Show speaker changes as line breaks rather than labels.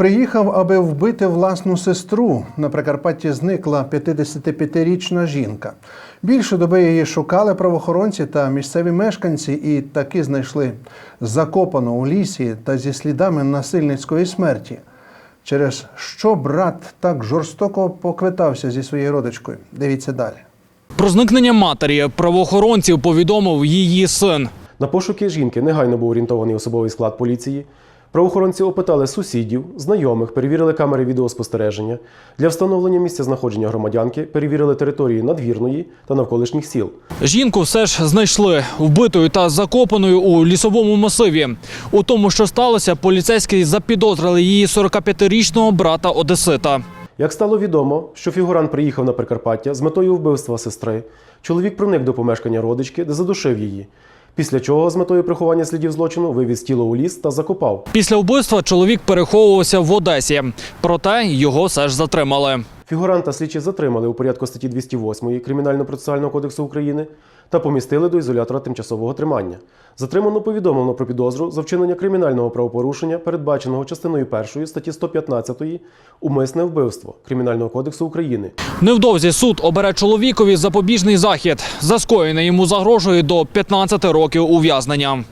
Приїхав, аби вбити власну сестру. На Прикарпатті зникла 55-річна жінка. Більше доби її шукали правоохоронці та місцеві мешканці і таки знайшли закопану у лісі та зі слідами насильницької смерті. Через що брат так жорстоко поквитався зі своєю родичкою? Дивіться далі.
Про зникнення матері правоохоронців повідомив її син.
На пошуки жінки негайно був орієнтований особовий склад поліції. Правоохоронці опитали сусідів, знайомих, перевірили камери відеоспостереження. Для встановлення місця знаходження громадянки перевірили території надвірної та навколишніх сіл.
Жінку все ж знайшли вбитою та закопаною у лісовому масиві. У тому, що сталося, поліцейські запідозрили її 45-річного брата Одесита.
Як стало відомо, що фігурант приїхав на Прикарпаття з метою вбивства сестри, чоловік проник до помешкання родички, де задушив її. Після чого з метою приховання слідів злочину вивіз тіло у ліс та закопав.
Після вбивства чоловік переховувався в Одесі, проте його все ж затримали.
Фігуранта слідчі затримали у порядку статті 208 Кримінально-процесуального кодексу України та помістили до ізолятора тимчасового тримання. Затримано повідомлено про підозру за вчинення кримінального правопорушення, передбаченого частиною 1 статті 115 умисне вбивство Кримінального кодексу України.
Невдовзі суд обере чоловікові запобіжний захід. За йому загрожує до 15 років ув'язнення.